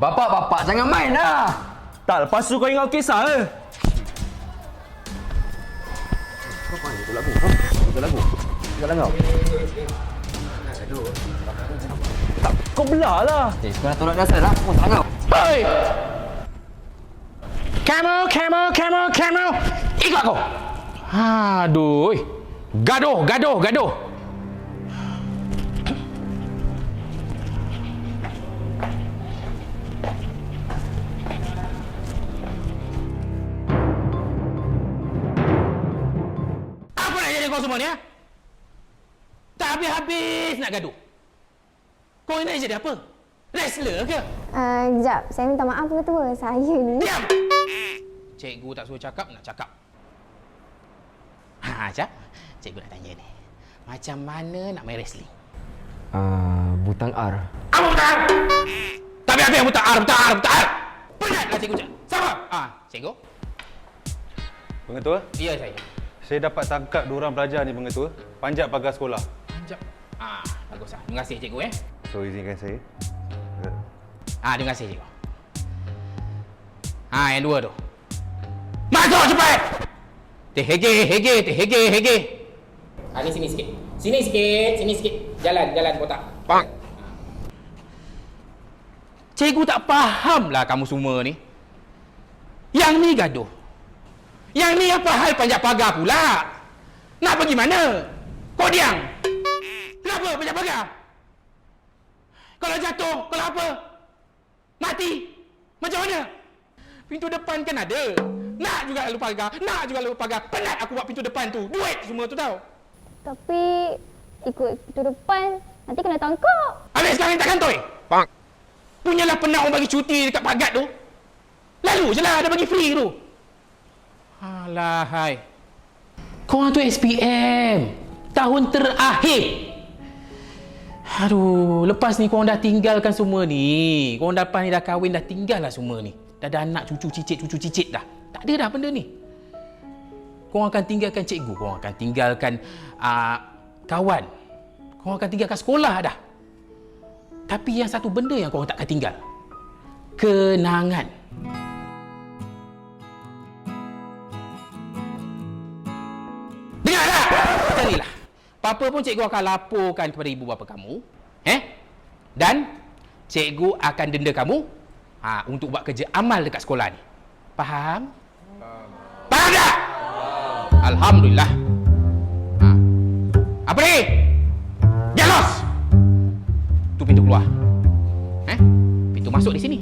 Bapak-bapak jangan main lah. Tak, lepas tu kau ingat kisah eh. Tak, kau belah lah. Eh, kau nak tolak dasar lah. Pun tangan. Hei! Kamu, kamu, kamu, kamu. Ikut aku. Aduh. Gaduh, gaduh, gaduh. Kau semua ni, ha? Tak habis-habis nak gaduh. Kau ni nak jadi apa? Wrestler ke? Uh, kejap, saya minta maaf ketua. Saya ni. Diam! Cikgu tak suruh cakap, nak cakap. Ha, Cak. Cikgu nak tanya ni. Macam mana nak main wrestling? Ah, butang R. Apa betul? Tak habis-habis yang betul. Ar, betul, ar, betul, ar. Penatlah cikgu cak. Siapa? Ah, cikgu. Pengetua, Ya, saya. Saya dapat tangkap dua orang pelajar ni pengetua. Panjat pagar sekolah. Sekejap. Ah, bagus lah. Terima kasih cikgu eh. So izinkan saya. Ah, terima kasih cikgu. Ah, yang dua tu. Masuk cepat! Teh hege, hege, teh hege, hege. Ah, ni sini sikit. Sini sikit, sini sikit. Jalan, jalan kotak. Bang. Cikgu tak faham lah kamu semua ni. Yang ni gaduh. Yang ni apa hal panjat pagar pula? Nak pergi mana? Kau diam. Kenapa panjat pagar? Kalau jatuh, kalau apa? Mati. Macam mana? Pintu depan kan ada. Nak juga lalu pagar, nak juga lalu pagar. Penat aku buat pintu depan tu. Duit semua tu tau. Tapi ikut pintu depan, nanti kena tangkap. Habis sekarang tak kantoi. Bang. Punyalah penat orang bagi cuti dekat pagat tu. Lalu je lah, ada bagi free tu. Alah, hai. Korang tu SPM. Tahun terakhir. Aduh, lepas ni korang dah tinggalkan semua ni. Korang dah ni dah kahwin, dah tinggal lah semua ni. Dah ada anak, cucu cicit, cucu cicit dah. Tak ada dah benda ni. Korang akan tinggalkan cikgu. Korang akan tinggalkan uh, kawan. Korang akan tinggalkan sekolah dah. Tapi yang satu benda yang korang tak akan tinggal. Kenangan. Dengarlah! Apa pun cikgu akan laporkan kepada ibu bapa kamu. Eh? Dan cikgu akan denda kamu ha, untuk buat kerja amal dekat sekolah ni. Faham? Faham tak? Alhamdulillah. Ha. Apa ni? Jalos! Tu pintu keluar. Eh? Pintu masuk di sini.